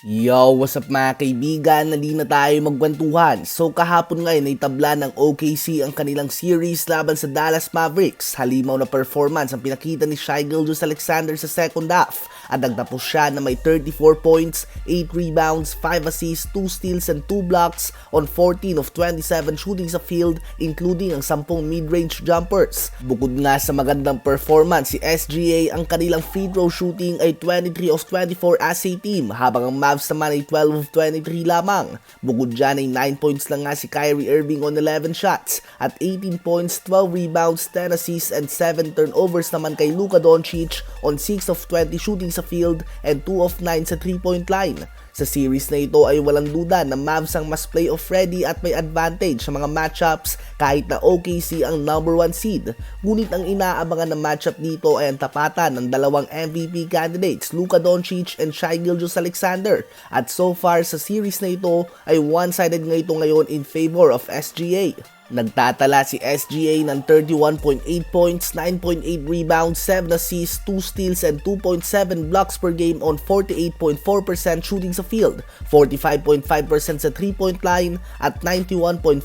Yo, what's up mga kaibigan? Nali na tayo magkwentuhan. So kahapon ngayon ay tabla ng OKC ang kanilang series laban sa Dallas Mavericks. Halimaw na performance ang pinakita ni Shai Gilgeous Alexander sa second half. At nagtapos siya na may 34 points, 8 rebounds, 5 assists, 2 steals and 2 blocks on 14 of 27 shooting sa field including ang 10 mid-range jumpers. Bukod nga sa magandang performance, si SGA ang kanilang free throw shooting ay 23 of 24 as a team habang ang Mavs naman ay 12 of 23 lamang. Bukod dyan ay 9 points lang nga si Kyrie Irving on 11 shots at 18 points, 12 rebounds, 10 assists and 7 turnovers naman kay Luka Doncic on 6 of 20 shooting sa field and 2 of 9 sa 3-point line. Sa series na ito ay walang duda na Mavs ang mas playoff ready at may advantage sa mga matchups kahit na OKC ang number 1 seed. Ngunit ang inaabangan na matchup dito ay ang tapatan ng dalawang MVP candidates Luka Doncic and Shai Gilgeous Alexander. At so far sa series na ito ay one-sided nga ito ngayon in favor of SGA. Nagtatala si SGA ng 31.8 points, 9.8 rebounds, 7 assists, 2 steals and 2.7 blocks per game on 48.4% shooting sa field, 45.5% sa 3-point line at 91.4%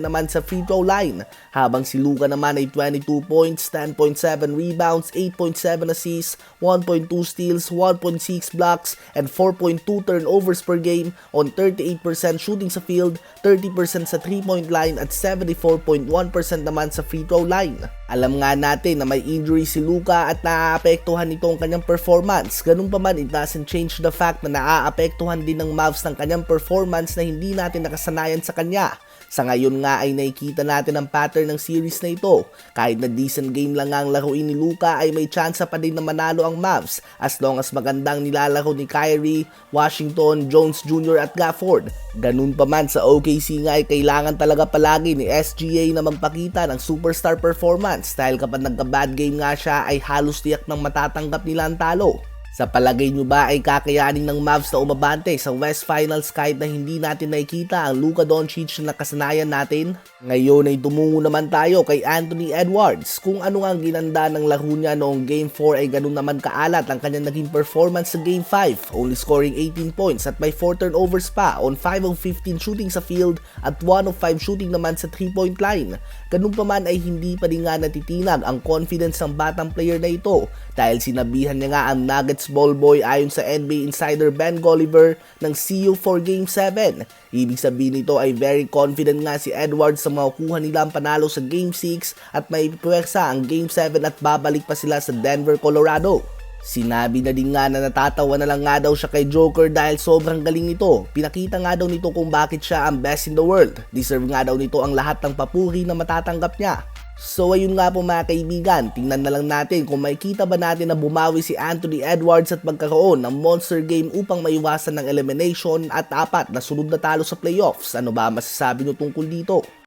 naman sa free throw line. Habang si Luka naman ay 22 points, 10.7 rebounds, 8.7 assists, 1.2 steals, 1.6 blocks and 4.2 turnovers per game on 38% shooting sa field, 30% sa 3-point line at 74.1% naman sa free throw line. Alam nga natin na may injury si Luka at naaapektuhan nito ang kanyang performance. Ganun pa man, it doesn't change the fact na naaapektuhan din ng Mavs ng kanyang performance na hindi natin nakasanayan sa kanya. Sa ngayon nga ay nakikita natin ang pattern ng series na ito. Kahit na decent game lang ang laruin ni Luka ay may tsansa pa din na manalo ang Mavs as long as magandang nilalaro ni Kyrie, Washington, Jones Jr. at Gafford. Ganun pa man sa OKC nga ay kailangan talaga palagi ni SGA na magpakita ng superstar performance dahil kapag nagka-bad game nga siya ay halos tiyak ng matatanggap nila ang talo. Sa palagay nyo ba ay kakayanin ng Mavs na umabante sa West Finals kahit na hindi natin nakikita ang Luka Doncic na nakasanayan natin? Ngayon ay tumungo naman tayo kay Anthony Edwards. Kung ano ang ginanda ng laro niya noong Game 4 ay ganun naman kaalat ang kanyang naging performance sa Game 5, only scoring 18 points at may 4 turnovers pa on 5 of 15 shooting sa field at 1 of 5 shooting naman sa 3-point line. Ganun pa man ay hindi pa rin nga natitinag ang confidence ng batang player na ito dahil sinabihan niya nga ang Nuggets ball boy ayon sa NBA insider Ben Golliver ng CU for Game 7. Ibig sabihin nito ay very confident nga si Edwards sa makukuha nila ang panalo sa Game 6 at may puwersa ang Game 7 at babalik pa sila sa Denver, Colorado. Sinabi na din nga na natatawa na lang nga daw siya kay Joker dahil sobrang galing nito. Pinakita nga daw nito kung bakit siya ang best in the world. Deserve nga daw nito ang lahat ng papuri na matatanggap niya. So ayun nga po mga kaibigan, tingnan na lang natin kung makikita ba natin na bumawi si Anthony Edwards at magkaroon ng monster game upang maiwasan ng elimination at apat na sunod na talo sa playoffs. Ano ba masasabi nyo tungkol dito?